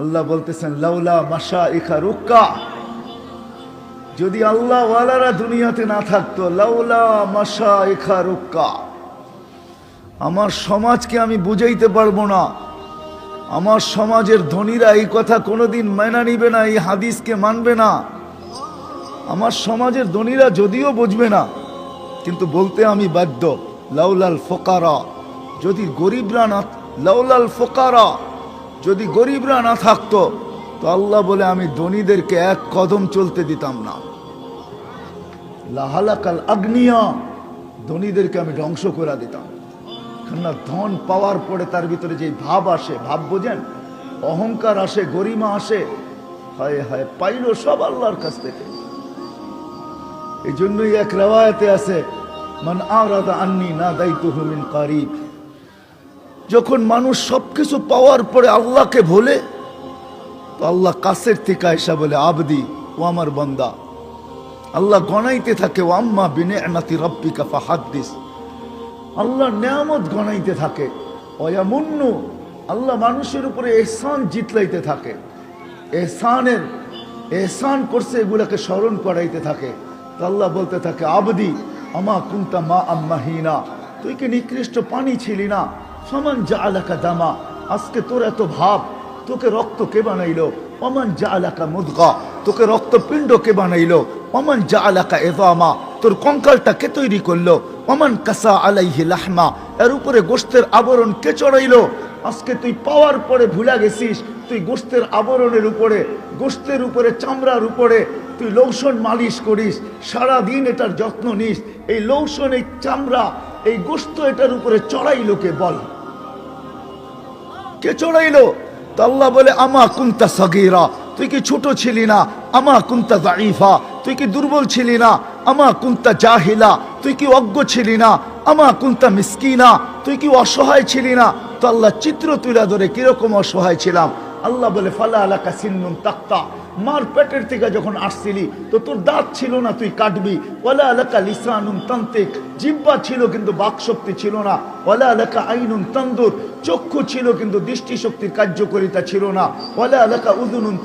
আল্লাহ বলতেছেন, লাউলা মাসা ইখা রুক্কা। যদি আল্লাহ ওয়ালারা দুনিয়াতে না থাকতো, লাউলা মাসা ইখা রুক্কা। আমার সমাজকে আমি বুঝাইতে পারব না। আমার সমাজের ধনীরা এই কথা কোনোদিন মেনা নিবে না, এই হাদিসকে মানবে না। আমার সমাজের ধনীরা যদিও বুঝবে না, কিন্তু বলতে আমি বাধ্য, লাউলাল ফোকারা। যদি গরিবরা না, লাউলাল ফোকারা। যদি গরিবরা না থাকতো, তো আল্লাহ বলে আমি ধনীদেরকে এক কদম চলতে দিতাম না। লাহালাকাল আগ্নিয়া, ধনীদেরকে আমি ধ্বংস করে দিতাম। কেননা ধন পাওয়ার পরে তার ভিতরে যে ভাব আসে, ভাব বোঝেন? অহংকার আসে, গরিমা আসে। হায় হায়, পাইলো সব আল্লাহর কাছ থেকে। এই জন্যই এক রেওয়ায়তে আছে, মান আরাদা আন্নি না দায়িত্ব মিন কারিব। যখন মানুষ সবকিছু পাওয়ার পরে আল্লাহকে ভোলে, তো আল্লাহ কাছের থেকে এসা বলে, আবদি, ও আমার বন্দা, আল্লাহ গণাইতে থাকে, ও আম্মা বিনে এনাতি রব্বিকা ফাহাদ্দিস। আল্লাহ নিয়ামত গণাইতে থাকে, অয়ামুন্নু, আল্লাহ মানুষের উপরে এহসান জিতলাইতে থাকে, এহসানের, এহসান করছে এগুলাকে স্মরণ করাইতে থাকে। তো আল্লাহ বলতে থাকে, আবদি, আমা কুন্তা মা আম্মাহিনা তুই কি নিকৃষ্ট পানি ছিলি না? সমান যা আলাকা দামা, আজকে তোর এত ভাব, তোকে রক্ত কে বানাইলো? অমান যা আলাকা মুদগা, তোকে রক্তপিণ্ড কে বানাইলো? অমান যা আলাকা এদামা তোর কঙ্কালটা কে তৈরি করল? অমান কাসা আলাইহি লাহমা, এর উপরে গোস্তের আবরণ কে চড়াইলো? আজকে তুই পাওয়ার পরে ভুলা গেছিস, তুই গোস্তের আবরণের উপরে গোস্তের উপরে, চামড়ার উপরে, তুই লৌসন মালিশ করিস সারা দিন এটার যত্ন নিস, এই লৌসন এই চামড়া, এই গোস্ত এটার উপরে চড়াইলো কে বল? কে চড়াইলো? তো আল্লাহ বলে, আমা কুন্তা সগিরা। তুই কি ছোট ছিলি না? আমা কুন্তা জাইফা তুই কি দুর্বল ছিলি না? আমা কুন্তা জাহিলা। তুই কি অজ্ঞ ছিলি না? আমা কুন্তা মিসকিনা। তুই কি অসহায় ছিলি না? তো আল্লাহ চিত্র তুলা ধরে কীরকম অসহায় ছিলাম? আল্লাহ বলে, ফালা আলাকা সিন্নুন তাক্তা মার পেটের থেকে যখন আসছিলি, তো তোর দাঁত ছিল না, তুই কাটবি। ওলা এলাকা লিসানুন তান্ত্রিক জিব্বা ছিল কিন্তু বাকশক্তি ছিল না। ওলা এলাকা আইনুন তন্দুর। চক্ষু ছিল কিন্তু দৃষ্টিশক্তির কার্যকরিতা ছিল না। ওলা এলাকা উদুনুন